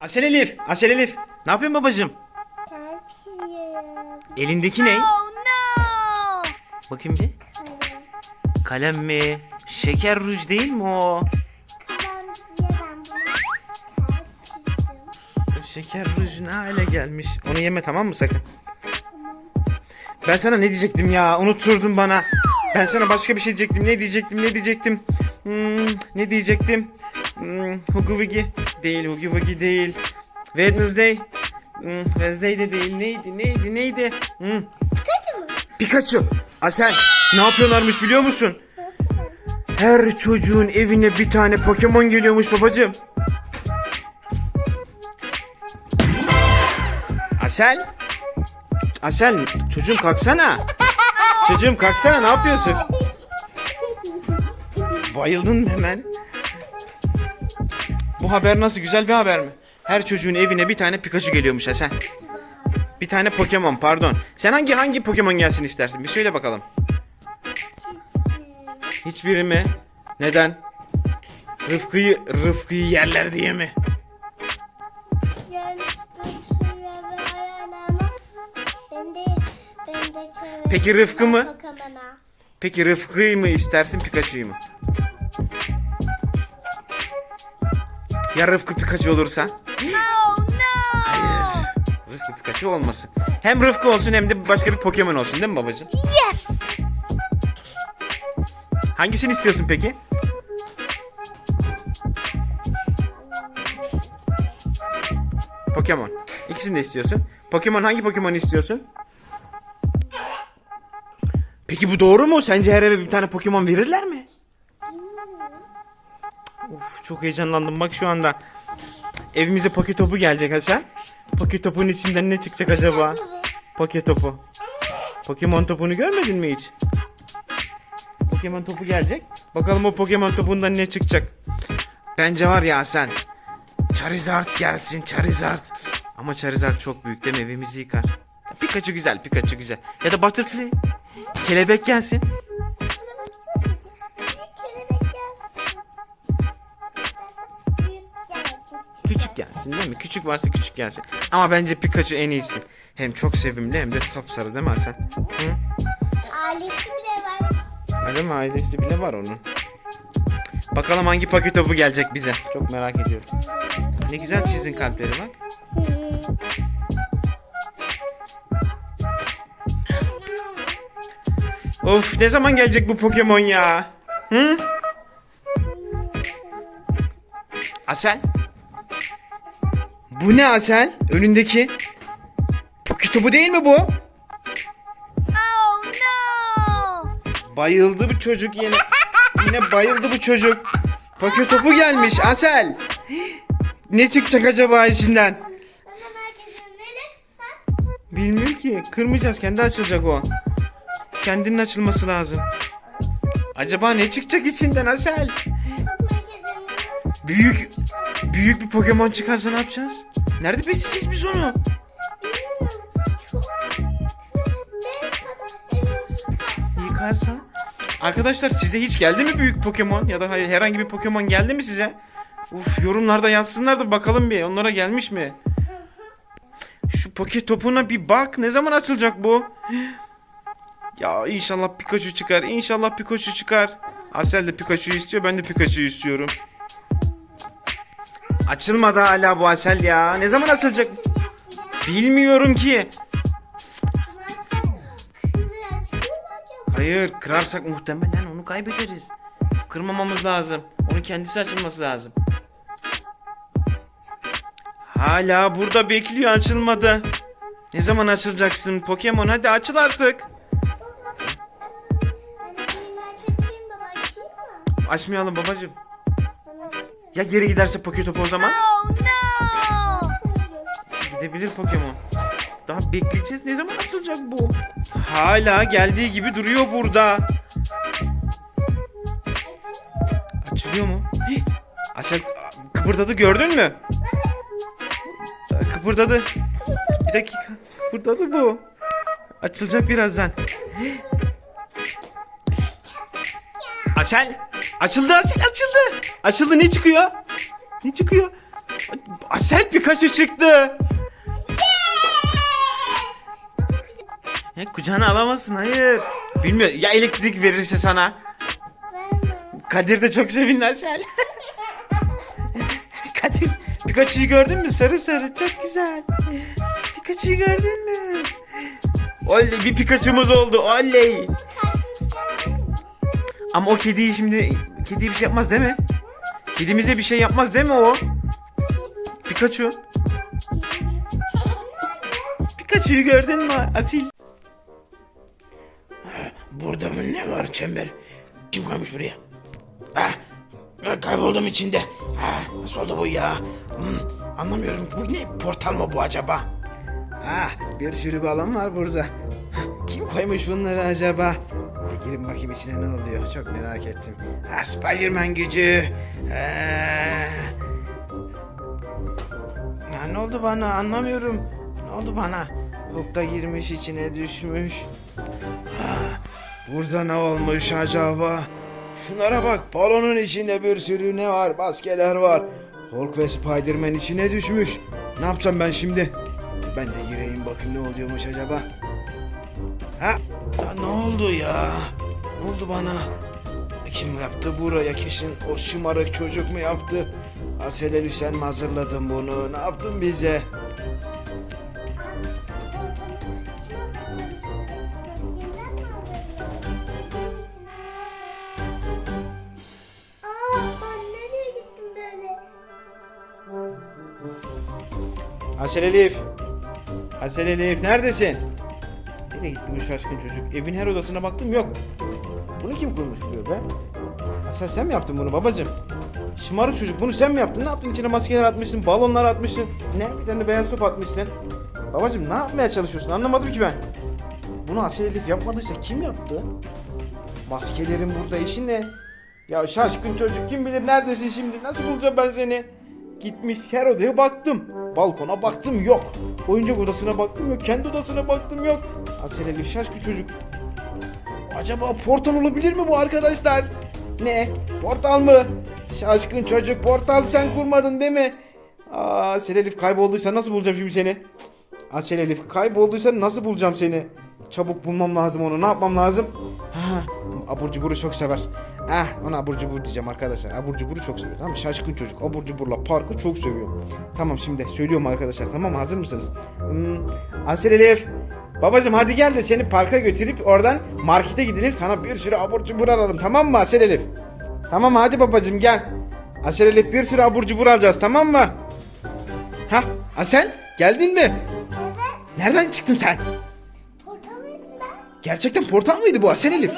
Asel Elif, Asel Elif. Ne yapıyorsun babacığım? Çarpıyorum. Elindeki ne? Oh no! Bakayım bir. Kalem. Kalem mi? Şeker ruj değil mi o? Diye ben bunu. Şeker ruj ne hale gelmiş? Onu yeme tamam mı sakın? Ben sana ne diyecektim ya? Unutturdun bana. Ben sana başka bir şey diyecektim. Ne diyecektim? Ne diyecektim? Hmm, ne diyecektim? Hmm, Hugi Wuggy değil. Hugi Wuggy değil. Wednesday. Hmm, Wednesday de değil. Neydi? Neydi? Neydi? Hmm, Kaçı mı? Pikachu. Asel. Ne yapıyorlarmış biliyor musun? Her çocuğun evine bir tane Pokemon geliyormuş babacığım. Asel. Asel çocuğum kalksana. Çocuğum kalksana ne yapıyorsun? Bayıldın mı hemen? Bu haber nasıl güzel bir haber mi? Her çocuğun evine bir tane Pikachu geliyormuş Asel. Bir tane Pokemon pardon. Sen hangi hangi Pokemon gelsin istersin? Bir söyle bakalım. Hiçbiri mi? Neden? Rıfkı'yı Rıfkı'yı yerler diye mi? Peki Rıfkı mı? Peki Rıfkı'yı mı istersin Pikachu'yu mu? Ya Rıfkı Pikachu olursa? Oh no! Hayır. Rıfkı Pikachu olmasın. Hem Rıfkı olsun hem de başka bir Pokemon olsun değil mi babacığım? Yes! Hangisini istiyorsun peki? Pokemon. İkisini de istiyorsun. Pokemon hangi Pokemon istiyorsun? Peki bu doğru mu? Sence her eve bir tane Pokemon verirler mi? Of çok heyecanlandım bak şu anda. Evimize Poke topu gelecek Hasan. Poke topun içinden ne çıkacak acaba? Poke topu. Pokemon topunu görmedin mi hiç? Pokemon topu gelecek. Bakalım o Pokemon topundan ne çıkacak. Bence var ya Hasan. Charizard gelsin Charizard. Ama Charizard çok büyük değil mi? Evimizi yıkar. Pikachu güzel Pikachu güzel. Ya da Butterfly. Kelebek gelsin. Gelsin değil mi? Küçük varsa küçük gelsin. Ama bence Pikachu en iyisi. Hem çok sevimli hem de sapsarı değil mi Hasan? Hı? Ailesi bile var. Öyle mi? Ailesi bile var onun. Bakalım hangi paket topu gelecek bize. Çok merak ediyorum. Ne güzel çizdin kalpleri bak. Of ne zaman gelecek bu Pokemon ya? Hı? Asel? Bu ne Asel? Önündeki? Poket topu değil mi bu? Oh no! Bayıldı bu çocuk yine. Yine bayıldı bu çocuk. Poket topu gelmiş Asel. Ne çıkacak acaba içinden? Bilmiyorum ki. Kırmayacağız. Kendi açılacak o. Kendinin açılması lazım. Acaba ne çıkacak içinden Asel? Büyük büyük bir Pokemon çıkarsa ne yapacağız? Nerede besleyeceğiz biz onu? Dev kadar evimiz kısa. Yıkarsa. Arkadaşlar size hiç geldi mi büyük Pokemon ya da herhangi bir Pokemon geldi mi size? Uf yorumlarda yazsınlar da bakalım bir onlara gelmiş mi? Şu poket topuna bir bak ne zaman açılacak bu? Ya inşallah Pikachu çıkar inşallah Pikachu çıkar. Asel de Pikachu istiyor ben de Pikachu istiyorum. Açılmadı hala bu Asel ya. Ne zaman açılacak? Bilmiyorum ki. Hayır kırarsak muhtemelen onu kaybederiz. Kırmamamız lazım. Onun kendisi açılması lazım. Hala burada bekliyor açılmadı. Ne zaman açılacaksın Pokemon hadi açıl artık. Baba? Açmayalım babacım. Ya geri giderse Poketopu o zaman? Oh no! Gidebilir Pokemon. Daha bekleyeceğiz. Ne zaman açılacak bu? Hala geldiği gibi duruyor burada. Açılıyor mu? Hih! Açıl kıpırdadı gördün mü? Kıpırdadı. Bir dakika. Kıpırdadı bu. Açılacak birazdan. Hih! Asel. Açıldı Asel açıldı. Açıldı ne çıkıyor? Ne çıkıyor? Asel Pikachu çıktı. Ya kucağına alamazsın hayır. Bilmiyor ya elektrik verirse sana. Kadir de çok sevindi Asel. Kadir Pikachu'yu gördün mü? Sarı sarı çok güzel. Pikachu'yu gördün mü? Oley bir Pikachu'muz oldu oley. Ama o kediyi şimdi kediye bir şey yapmaz değil mi? Kedimize bir şey yapmaz değil mi o? Pikachu. Pikachu'yu gördün mü Asil? Burada mı ne var çember? Kim koymuş buraya? Ah, kayboldum içinde. Ah, nasıl oldu bu ya? Hmm, anlamıyorum. Bu ne? Portal mı bu acaba? Ah, bir sürü balon var burada. Kim koymuş bunları acaba? Girin bakayım içine ne oluyor. Çok merak ettim. Ah, Spiderman gücü. Ah. Ya ne oldu bana anlamıyorum. Ne oldu bana? Hulk'ta girmiş içine düşmüş. Ah, Burada ne olmuş acaba? Şunlara bak balonun içinde bir sürü ne var maskeler var. Hulk ve Spiderman içine düşmüş. Ne yapacağım ben şimdi? Ben de gireyim bakayım ne oluyormuş acaba. Ha? ya ne oldu ya? Ne oldu bana? Kim yaptı buraya kesin o şımarık çocuk mu yaptı? Asel Elif sen mi hazırladın bunu? Ne yaptın bize? Asel Elif. Asel Elif neredesin? Nereye gitti bu şaşkın çocuk? Evin her odasına baktım yok. Bunu kim kurmuş diyor be? Asel sen mi yaptın bunu babacım? Şımarık çocuk bunu sen mi yaptın? Ne yaptın? İçine maskeler atmışsın, balonlar atmışsın. Ne? Bir tane beyaz top atmışsın. Babacım ne yapmaya çalışıyorsun? Anlamadım ki ben. Bunu Asel Elif yapmadıysa kim yaptı? Maskelerin burada işi ne? Ya şaşkın çocuk kim bilir neredesin şimdi? Nasıl bulacağım ben seni? Gitmiş her odaya baktım. Balkona baktım yok. Oyuncak odasına baktım yok. Kendi odasına baktım yok. Asel Elif şaşkın çocuk. Acaba portal olabilir mi bu arkadaşlar? Ne? Portal mı? Şaşkın çocuk portal sen kurmadın değil mi? Aa, Asel Elif kaybolduysa nasıl bulacağım şimdi seni? Asel Elif kaybolduysa nasıl bulacağım seni? Çabuk bulmam lazım onu. Ne yapmam lazım? Ha, abur cuburu çok sever. Ah ona abur cubur diyeceğim arkadaşlar. Abur cuburu çok seviyor. Tamam? Şaşkın çocuk. Abur cuburla parkı çok seviyor. Tamam şimdi söylüyorum arkadaşlar. Tamam? Hazır mısınız? Hmm, Asel Elif. Babacım hadi gel de seni parka götürüp oradan markete gidelim. Sana bir sürü abur cubur alalım. Tamam mı Asel Elif? Tamam hadi babacım gel. Asel Elif bir sürü abur cubur alacağız tamam mı? Ha Asel geldin mi? Evet. Nereden çıktın sen? Portalın içinden. Gerçekten portal mıydı bu Asel Elif?